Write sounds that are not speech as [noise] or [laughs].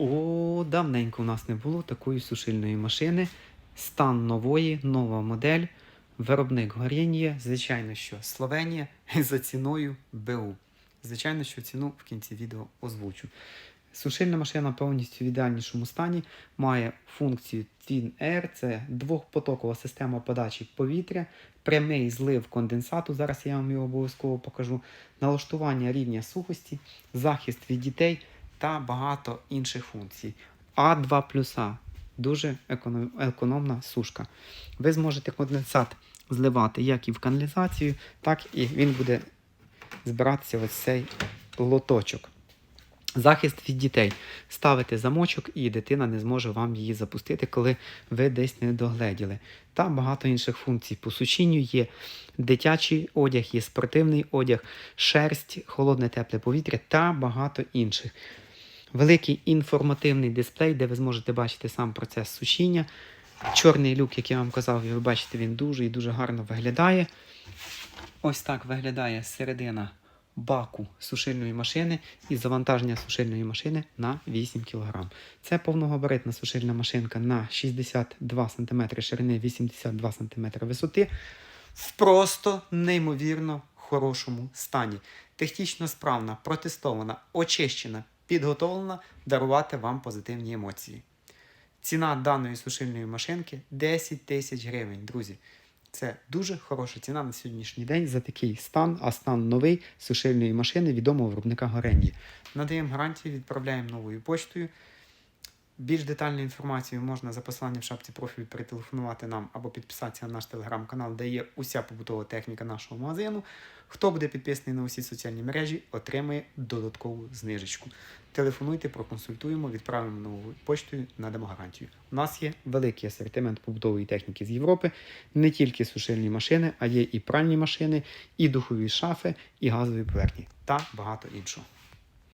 О, давненько у нас не було такої сушильної машини. Стан нової, нова модель. Виробник горіння, звичайно, що Словенія [laughs] за ціною БУ. Звичайно, що ціну в кінці відео озвучу. Сушильна машина повністю в ідеальнішому стані, має функцію Twin Air, це двохпотокова система подачі повітря, прямий злив конденсату. Зараз я вам його обов'язково покажу. Налаштування рівня сухості, захист від дітей та багато інших функцій. А2 плюса дуже економна сушка. Ви зможете конденсат зливати як і в каналізацію, так і він буде збиратися в цей лоточок. Захист від дітей. Ставите замочок, і дитина не зможе вам її запустити, коли ви десь не догледіли. Та багато інших функцій. По сушінню є дитячий одяг, є спортивний одяг, шерсть, холодне тепле повітря та багато інших. Великий інформативний дисплей, де ви зможете бачити сам процес сушіння. Чорний люк, як я вам казав, ви бачите, він дуже і дуже гарно виглядає. Ось так виглядає середина баку сушильної машини і завантаження сушильної машини на 8 кг. Це повногабаритна сушильна машинка на 62 см ширини, 82 см висоти в просто неймовірно хорошому стані. Технічно справна, протестована, очищена, підготовлена дарувати вам позитивні емоції. Ціна даної сушильної машинки 10 тисяч гривень, друзі. Це дуже хороша ціна на сьогоднішній день за такий стан, а стан новий сушильної машини відомого виробника Горенді. Надаємо гарантію, відправляємо новою поштою. Більш детальну інформацію можна за посиланням в шапці профілю перетелефонувати нам або підписатися на наш телеграм-канал, де є уся побутова техніка нашого магазину. Хто буде підписаний на усі соціальні мережі, отримає додаткову знижечку. Телефонуйте, проконсультуємо, відправимо новою поштою, надамо гарантію. У нас є великий асортимент побутової техніки з Європи, не тільки сушильні машини, а є і пральні машини, і духові шафи, і газові поверхні та багато іншого.